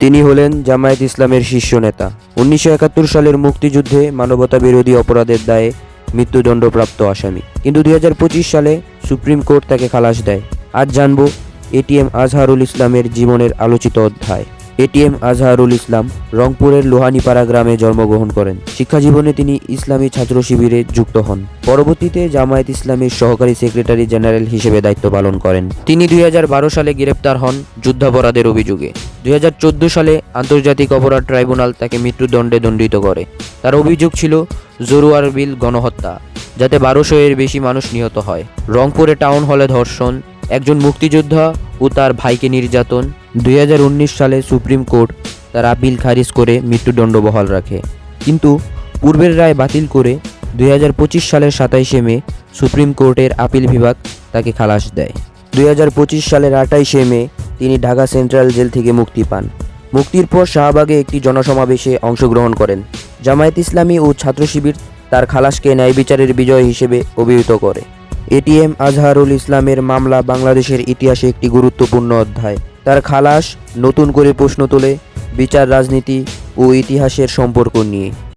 তিনি হলেন জামায়াত ইসলামের শীর্ষ নেতা। উনিশশো একাত্তর সালের মুক্তিযুদ্ধে মানবতা বিরোধী অপরাধের দায়ে মৃত্যুদণ্ডপ্রাপ্ত আসামি। কিন্তু দুই হাজার পঁচিশ সালে সুপ্রিম কোর্ট তাকে খালাস দেয়। আজ জানব এটিএম আজহারুল ইসলামের জীবনের আলোচিত অধ্যায়। এটিএম আজহারুল ইসলাম রংপুরের লোহানীপাড়া গ্রামে জন্মগ্রহণ করেন। শিক্ষা জীবনে তিনি ইসলামী ছাত্র শিবিরে যুক্ত হন। পরবর্তীতে জামায়াত ইসলামের সহকারী সেক্রেটারি জেনারেল হিসেবে দায়িত্ব পালন করেন। তিনি দুই হাজার বারো সালে গ্রেপ্তার হন যুদ্ধাপরাধের অভিযোগে। দুই হাজার চোদ্দ সালে আন্তর্জাতিক অপরাধ ট্রাইব্যুনাল তাকে মৃত্যুদণ্ডে দণ্ডিত করে। তার অভিযোগ ছিল জরুয়ার বিল গণহত্যা, যাতে বারোশো এর বেশি মানুষ নিহত হয়। রংপুরে টাউন হলে ধর্ষণ, একজন মুক্তিযোদ্ধা ও তার ভাইকে নির্যাতন দুই হাজার উনিশ সালে সুপ্রিম কোর্ট তার আপিল খারিজ করে মৃত্যুদণ্ড বহাল রাখে। কিন্তু পূর্বের রায় বাতিল করে দুই হাজার পঁচিশ সালের সাতাইশে মে সুপ্রিম কোর্টের আপিল বিভাগ তাকে খালাস দেয়। দুই হাজার পঁচিশ সালের আঠাইশে মে তিনি ঢাকা সেন্ট্রাল জেল থেকে মুক্তি পান। মুক্তির পর শাহবাগে একটি জনসমাবেশে অংশগ্রহণ করেন। জামায়াত ইসলামী ও ছাত্র শিবির তার খালাসকে ন্যায় বিচারের বিজয় হিসেবে অভিহিত করে। এটিএম আজহারুল ইসলামের মামলা বাংলাদেশের ইতিহাসে একটি গুরুত্বপূর্ণ অধ্যায়। তার খালাস নতুন করে প্রশ্ন তোলে বিচার রাজনীতি ও ইতিহাসের সম্পর্ক নিয়ে।